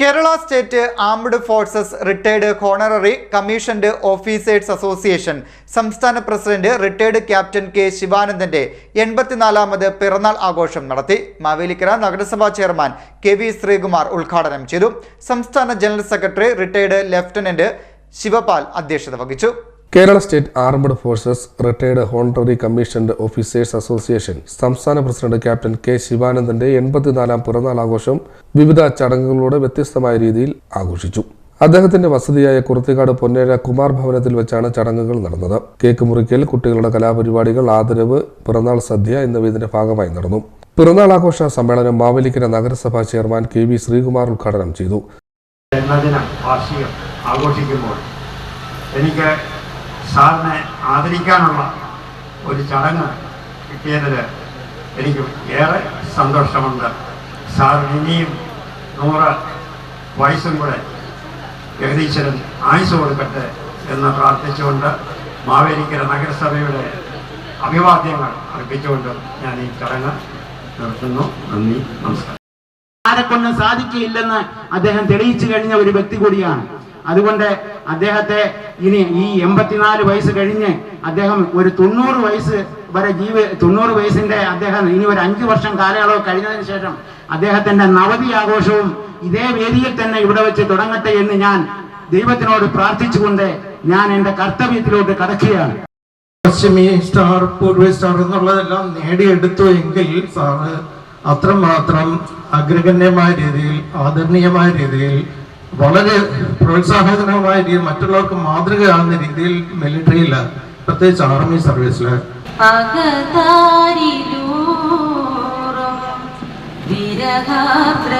Kerala state armed forces retired honorary commissioned officers association സംസ്ഥാന president retired captain K ശിവാനന്ദന്റെ എൺപത്തിനാലാമത് പിറന്നാൾ ആഘോഷം നടത്തി. മാവേലിക്കര നഗരസഭാ ചെയർമാൻ കെ വി ശ്രീകുമാർ ഉദ്ഘാടനം ചെയ്തു. സംസ്ഥാന general secretary retired lieutenant Sivapal അധ്യക്ഷത വഹിച്ചു. Kerala state armed forces retired honorary commissioned officers association സംസ്ഥാന പ്രസിഡന്റ് ക്യാപ്റ്റൻ കെ ശിവാനന്ദന്റെ എൺപത്തിനാലാം പിറന്നാൾ ആഘോഷം വിവിധ ചടങ്ങുകളോടെ വ്യത്യസ്തമായ രീതിയിൽ ആഘോഷിച്ചു. അദ്ദേഹത്തിന്റെ വസതിയായ കുർത്തിക്കാട് പൊന്നേര കുമാർ ഭവനത്തിൽ വെച്ചാണ് ചടങ്ങുകൾ നടന്നത്. കേക്ക് മുറിക്കൽ കുട്ടികളുടെ കലാപരിപാടികൾ ആദരവ് പിറന്നാൾ സദ്യ എന്നിവ ഇതിന്റെ ഭാഗമായി നടന്നു. പിറന്നാൾ ആഘോഷ സമ്മേളനം മാവേലിക്കര നഗരസഭാ ചെയർമാൻ കെ വി ശ്രീകുമാർ ഉദ്ഘാടനം ചെയ്തു. ജന്മദിനം വാർഷികം ആഘോഷിക്കുമ്പോൾ എനിക്ക് സാറിനെ ആദരിക്കാനുള്ള ഒരു ചടങ്ങ് കിട്ടിയതിൽ എനിക്ക് ഏറെ സന്തോഷമുണ്ട്. സാറിന് ഇനിയും നൂറ് വയസ്സും കൂടെ ജഗദീശ്വരൻ ആയുസ് കൊടുക്കട്ടെ എന്ന് പ്രാർത്ഥിച്ചുകൊണ്ട് മാവേലിക്കര നഗരസഭയുടെ അഭിവാദ്യങ്ങൾ അർപ്പിച്ചുകൊണ്ട് ഞാൻ ഈ ചടങ്ങ് നിർത്തുന്നു. നന്ദി നമസ്കാരം. ആരെ കൊണ്ട് സാധിക്കില്ലെന്ന് അദ്ദേഹം തെളിയിച്ചു കഴിഞ്ഞ ഒരു വ്യക്തി കൂടിയാണ്. അതുകൊണ്ട് അദ്ദേഹത്തെ ഇനി ഈ എൺപത്തിനാല് വയസ്സ് കഴിഞ്ഞ് അദ്ദേഹം ഒരു തൊണ്ണൂറ് വയസ്സ് വരെ ജീവ തൊണ്ണൂറ് വയസ്സിന്റെ അദ്ദേഹം ഇനി ഒരു അഞ്ചു വർഷം കാലയളവ് കഴിഞ്ഞതിന് ശേഷം അദ്ദേഹത്തിന്റെ നവതി ആഘോഷവും ഇതേ വേദിയിൽ തന്നെ ഇവിടെ വെച്ച് തുടങ്ങട്ടെ എന്ന് ഞാൻ ദൈവത്തിനോട് പ്രാർത്ഥിച്ചുകൊണ്ട് ഞാൻ എന്റെ കർത്തവ്യത്തിലോട്ട് കടക്കുകയാണ്. പശ്ചിമി സ്റ്റാർ പൂർവ സ്റ്റാർ എന്നുള്ളതെല്ലാം നേടിയെടുത്തു എങ്കിൽ സാറ് അത്രമാത്രം അഗ്രഗണ്യമായ രീതിയിൽ ആദരണീയമായ രീതിയിൽ വളരെ പ്രോത്സാഹനമായ രീതിയിൽ മറ്റുള്ളവർക്ക് മാതൃകയാകുന്ന രീതിയിൽ മിലിറ്ററിയിൽ പ്രത്യേകിച്ച് ആർമി സർവീസിൽ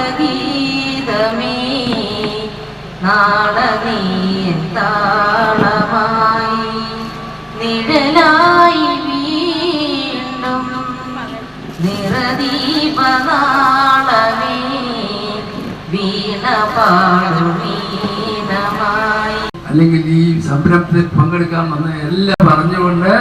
വിരഹാപ്രഗീതമേ നിഴലായി വീണ്ടും പാടുമീനമായി അല്ലെങ്കിൽ ഈ സംരംഭത്തിൽ പങ്കെടുക്കാൻ വന്ന എല്ലാം പറഞ്ഞുകൊണ്ട്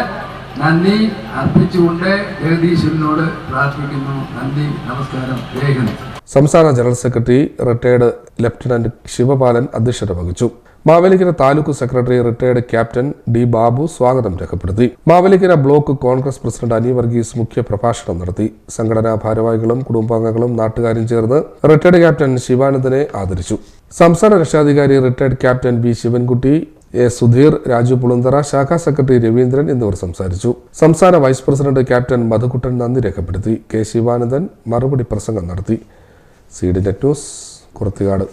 നന്ദി അർപ്പിച്ചുകൊണ്ട് ജഗദീശ്വരനോട് പ്രാർത്ഥിക്കുന്നു. നന്ദി നമസ്കാരം. ജയഹിന്ദ് സംസ്ഥാന general secretary retired lieutenant Sivapalan അധ്യക്ഷത വഹിച്ചു. Mavelikara taluk secretary retired captain D Babu സ്വാഗതം രേഖപ്പെടുത്തി. മാവേലിക്കര ബ്ലോക്ക് കോൺഗ്രസ് പ്രസിഡന്റ് അനി വർഗീസ് മുഖ്യ പ്രഭാഷണം നടത്തി. സംഘടനാ ഭാരവാഹികളും കുടുംബാംഗങ്ങളും നാട്ടുകാരും ചേർന്ന് റിട്ടയർഡ് ക്യാപ്റ്റൻ ശിവാനന്ദനെ ആദരിച്ചു. സംസ്ഥാന രക്ഷാധികാരി retired captain B Sivankutty A Sudheer Raju Pulunthara ശാഖാ സെക്രട്ടറി രവീന്ദ്രൻ എന്നിവർ സംസാരിച്ചു. സംസ്ഥാന വൈസ് പ്രസിഡന്റ് ക്യാപ്റ്റൻ മധുകുട്ടൻ നന്ദി രേഖപ്പെടുത്തി. കെ ശിവാനന്ദൻ മറുപടി പ്രസംഗം നടത്തി. C D net news Kurathikad